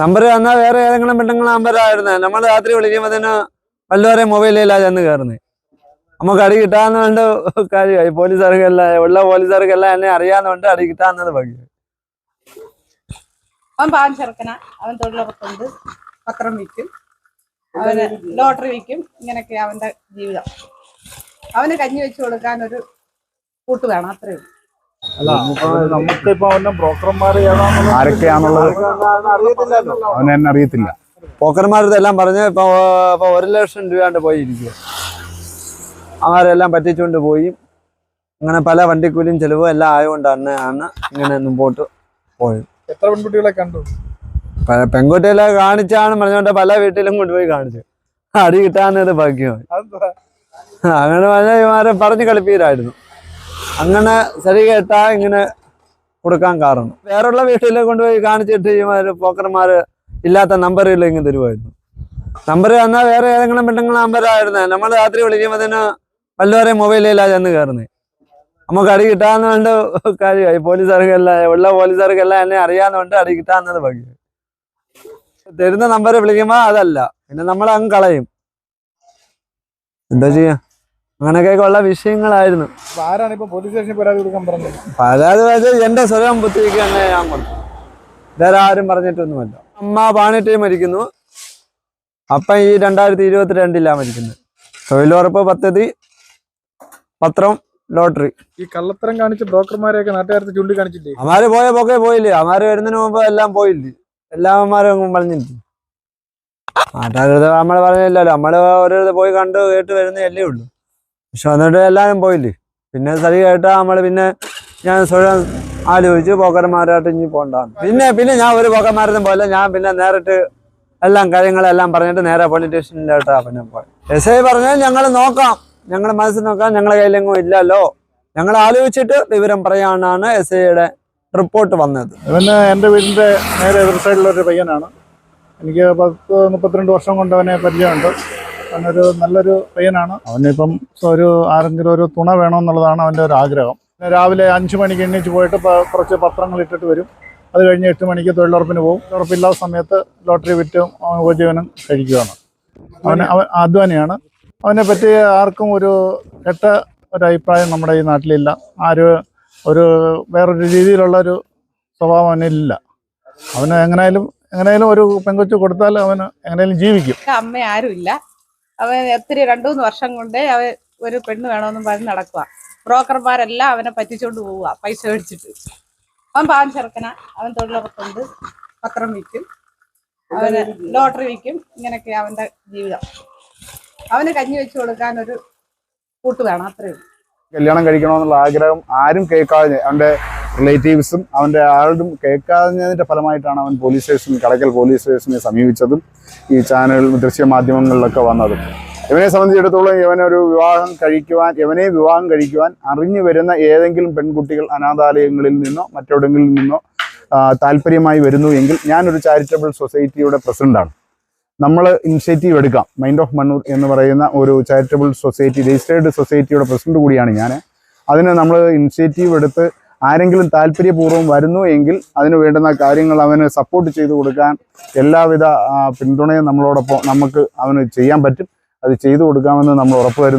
Number തന്നാൽ വേറെ ഏതെങ്കിലും പെണ്ണുങ്ങൾ നമ്പറായിരുന്നു നമ്മൾ രാത്രി വിളിക്കുമ്പോൾ തന്നെ വല്ലവരെ മൊബൈലിലാണ് ചെന്ന് കയറുന്നത് നമുക്ക് അടി കിട്ടാന്നുകൊണ്ട് കാര്യമായി. പോലീസുകാർക്കെല്ലാം ഉള്ള പോലീസുകാർക്കെല്ലാം എന്നെ അറിയാന്നുകൊണ്ട് അടി കിട്ടാന്നത് ഭാഗ്യം അവൻ പാവം ചെറുക്കന. അവൻ തൊഴിലുറപ്പുണ്ട്. പത്രം വിൽക്കും. അവന് ലോട്ടറി വിൽക്കും. ഇങ്ങനെയൊക്കെ അവന്റെ ജീവിതം. അവന് കഞ്ഞി വെച്ച് കൊടുക്കാൻ ഒരു കൂട്ട് വേണം. അത്രേ ഉള്ളൂ. അല്ല നമുക്കിപ്പോ ബ്രോക്കർമാർ അറിയത്തില്ലല്ലോ അവന് തന്നെ അറിയത്തില്ല. പോക്കർമാരതെല്ലാം പറഞ്ഞ് ഇപ്പൊ ഇപ്പൊ ഒരു ലക്ഷം രൂപയാണ്ട് പോയിരിക്കുക അവരെല്ലാം പറ്റിച്ചുകൊണ്ട് പോയി. അങ്ങനെ പല വണ്ടിക്കൂലിയും ചെലവും എല്ലാം ആയതുകൊണ്ടാണ് ആണ് ഇങ്ങനെ മുമ്പോട്ട് പോയത് എത്ര പെൺകുട്ടികളെ കണ്ടു? പെൺകുട്ടികളെ കാണിച്ചാണ് പറഞ്ഞുകൊണ്ട് പല വീട്ടിലും കൊണ്ടുപോയി കാണിച്ചു അടി കിട്ടാനത് ഭാഗ്യമായി. അങ്ങനെ പറഞ്ഞ പറഞ്ഞു കളിപ്പീരായിരുന്നു അങ്ങനെ ശരി കേട്ടാ ഇങ്ങനെ കൊടുക്കാൻ കാരണം. വേറെയുള്ള വീട്ടിൽ കൊണ്ടുപോയി കാണിച്ചിട്ട് പോക്കർമാര് ഇല്ലാത്ത നമ്പറിൽ ഇങ്ങനെ തരുമായിരുന്നു നമ്പർ തന്നാൽ വേറെ ഏതെങ്കിലും പെണ്ണുങ്ങൾ നമ്പറായിരുന്നു നമ്മൾ രാത്രി വിളിക്കുമ്പോഴത്തേന് വല്ലവരെ മൊബൈലിലാണ് ചെന്ന് കയറുന്നത് നമുക്ക് അടി കിട്ടാന്നുകൊണ്ട് കാര്യമായി. പോലീസുകാർക്കെല്ലാം ഉള്ള പോലീസുകാർക്കെല്ലാം എന്നെ അറിയാന്നുകൊണ്ട് അടി കിട്ടാന്നത് ഭാഗ്യം തരുന്ന നമ്പർ വിളിക്കുമ്പോൾ അതല്ല. പിന്നെ നമ്മൾ അങ്ങ് കളയും. എന്താ ചെയ്യാ? അങ്ങനെയൊക്കെ ഉള്ള വിഷയങ്ങളായിരുന്നു. അപ്പൊ ആരാണ് ഇപ്പൊ പോലീസ് സ്റ്റേഷനിൽ പരാതി കൊടുക്കാൻ പറഞ്ഞത്? പരാതി എന്റെ സ്വരം ബുദ്ധിക്ക് തന്നെ ഞാൻ കൊടുത്തു. വേറെ ആരും പറഞ്ഞിട്ടൊന്നുമല്ല. അമ്മ പാണിട്ടേ മരിക്കുന്നു. അപ്പൻ ഈ രണ്ടായിരത്തി ഇരുപത്തിരണ്ടിലാണ് മരിക്കുന്നത്. തൊഴിലുറപ്പ് പദ്ധതി പത്രം ലോട്ടറി. ഈ കള്ളത്തരം കാണിച്ച ബ്രോക്കർമാരെയൊക്കെ നാട്ടുകാരത്തെ ചൂണ്ടിക്കാണിച്ചില്ലേ? അമാര് പോയ പോക്കെ പോയില്ലേ. അമാര് വരുന്നതിന് മുമ്പ് എല്ലാം പോയില്ലേ. എല്ലാം അമ്മമാരും പറഞ്ഞില്ലേ. നാട്ടുകാരുടെ നമ്മൾ പറഞ്ഞില്ലല്ലോ. നമ്മൾ ഓരോരുത്തർ പോയി കണ്ടു കേട്ട് വരുന്നേ അല്ലേ ഉള്ളൂ. പക്ഷെ എന്നിട്ട് എല്ലാവരും പോയില്ലേ? പിന്നെ സ്ഥലം കേട്ട നമ്മൾ പിന്നെ ഞാൻ സ്വയം ആലോചിച്ച് പോക്കർമാരായിട്ട് ഇനി പോണ്ടാന്ന്. പിന്നെ പിന്നെ ഞാൻ ഒരു പോക്കന്മാരൊന്നും പോലെ ഞാൻ പിന്നെ നേരിട്ട് എല്ലാം കാര്യങ്ങളെല്ലാം പറഞ്ഞിട്ട് നേരെ പോലീസ് സ്റ്റേഷനിലോട്ടാ പിന്നെ പോയി. എസ് ഐ പറഞ്ഞാൽ ഞങ്ങൾ നോക്കാം. ഞങ്ങൾ മനസ്സിൽ നോക്കാം. ഞങ്ങളെ കയ്യിലെങ്ങും ഇല്ലല്ലോ. ഞങ്ങൾ ആലോചിച്ചിട്ട് വിവരം പറയാനാണ് എസ് ഐയുടെ റിപ്പോർട്ട് വന്നത്. പിന്നെ എന്റെ വീടിന്റെ നേരെ എതിർ സൈഡിലൊരു പയ്യനാണ്. എനിക്ക് പത്ത് മുപ്പത്തിരണ്ട് വർഷം കൊണ്ട് അവനെ പരിചയമുണ്ട്. അവനൊരു നല്ലൊരു പയ്യനാണ്. അവനിപ്പം ഒരു ആരെങ്കിലും ഒരു തുണ വേണമെന്നുള്ളതാണ് അവന്റെ ഒരു ആഗ്രഹം. രാവിലെ അഞ്ച് മണിക്ക് എണ്ണീച്ച് പോയിട്ട് കുറച്ച് പത്രങ്ങൾ ഇട്ടിട്ട് വരും. അത് കഴിഞ്ഞ് എട്ട് മണിക്ക് തൊഴിലുറപ്പിന് പോകും. തൊഴിലുറപ്പില്ലാത്ത സമയത്ത് ലോട്ടറി വിറ്റും അവൻ ഉപജീവനം കഴിക്കുകയാണ്. അവന് അവൻ അധ്വാനിയാണ് അവനെ പറ്റി ആർക്കും ഒരു കെട്ട ഒരു അഭിപ്രായം നമ്മുടെ ഈ നാട്ടിലില്ല. ആരും ഒരു വേറൊരു രീതിയിലുള്ള ഒരു സ്വഭാവം അവനില്ല അവന് എങ്ങനെയാലും എങ്ങനെയാലും ഒരു പെങ്കൊച്ചു കൊടുത്താൽ അവന് എങ്ങനെയാലും ജീവിക്കും. അമ്മ ആരും ഇല്ല അവൻ ഒത്തിരി രണ്ടു മൂന്ന് വർഷം കൊണ്ടേ അവൻ ഒരു പെണ്ണ് വേണമെന്നും പറഞ്ഞ് നടക്കുക ബ്രോക്കർമാരെല്ലാം അവനെ പറ്റിച്ചോണ്ട് പോവുക പൈസ മേടിച്ചിട്ട്. അവൻ പാവം ചെറുക്കന അവൻ തൊഴിലുറപ്പുണ്ട് പത്രം വിൽക്കും അവന് ലോട്ടറി വിൽക്കും ഇങ്ങനെയൊക്കെ അവന്റെ ജീവിതം. അവന് കഞ്ഞി വെച്ച് കൊടുക്കാൻ ഒരു കൂട്ട് വേണം അത്രയും കല്യാണം കഴിക്കണമെന്നുള്ള ആഗ്രഹം ആരും കേൾക്കാതെ അവന്റെ റിലേറ്റീവ്സും അവന്റെ ആളും കേൾക്കാഞ്ഞതിന്റെ ഫലമായിട്ടാണ് അവൻ പോലീസ് സ്റ്റേഷൻ കടക്കൽ പോലീസ് സ്റ്റേഷനെ സമീപിച്ചതും ഈ ചാനൽ ദൃശ്യ മാധ്യമങ്ങളിലൊക്കെ വന്നതും. ഇവനെ സംബന്ധിച്ചിടത്തോളം ഇവനൊരു വിവാഹം കഴിക്കുവാൻ ഇവനെ വിവാഹം കഴിക്കുവാൻ അറിഞ്ഞു വരുന്ന ഏതെങ്കിലും പെൺകുട്ടികൾ അനാഥാലയങ്ങളിൽ നിന്നോ മറ്റെവിടെങ്കിലും നിന്നോ താല്പര്യമായി വരുന്നു എങ്കിൽ ഞാനൊരു ചാരിറ്റബിൾ സൊസൈറ്റിയുടെ പ്രസിഡന്റാണ് നമ്മൾ ഇനിഷ്യേറ്റീവ് എടുക്കാം. മൈൻഡ് ഓഫ് മണ്ണൂർ എന്ന് പറയുന്ന ഒരു ചാരിറ്റബിൾ സൊസൈറ്റി രജിസ്റ്റേർഡ് സൊസൈറ്റിയുടെ പ്രസിഡന്റ് കൂടിയാണ് ഞാൻ അതിന് നമ്മൾ ഇനിഷ്യേറ്റീവ് എടുത്ത് ആരെങ്കിലും താല്പര്യപൂർവം വരുന്നു എങ്കിൽ അതിന് വേണ്ടുന്ന കാര്യങ്ങൾ അവന് സപ്പോർട്ട് ചെയ്തു കൊടുക്കാൻ എല്ലാവിധ പിന്തുണയും നമ്മളോടൊപ്പം നമുക്ക് അവന് ചെയ്യാൻ പറ്റും. അത് ചെയ്തു കൊടുക്കാമെന്ന് നമ്മൾ ഉറപ്പ് ഉറപ്പുവരുന്നു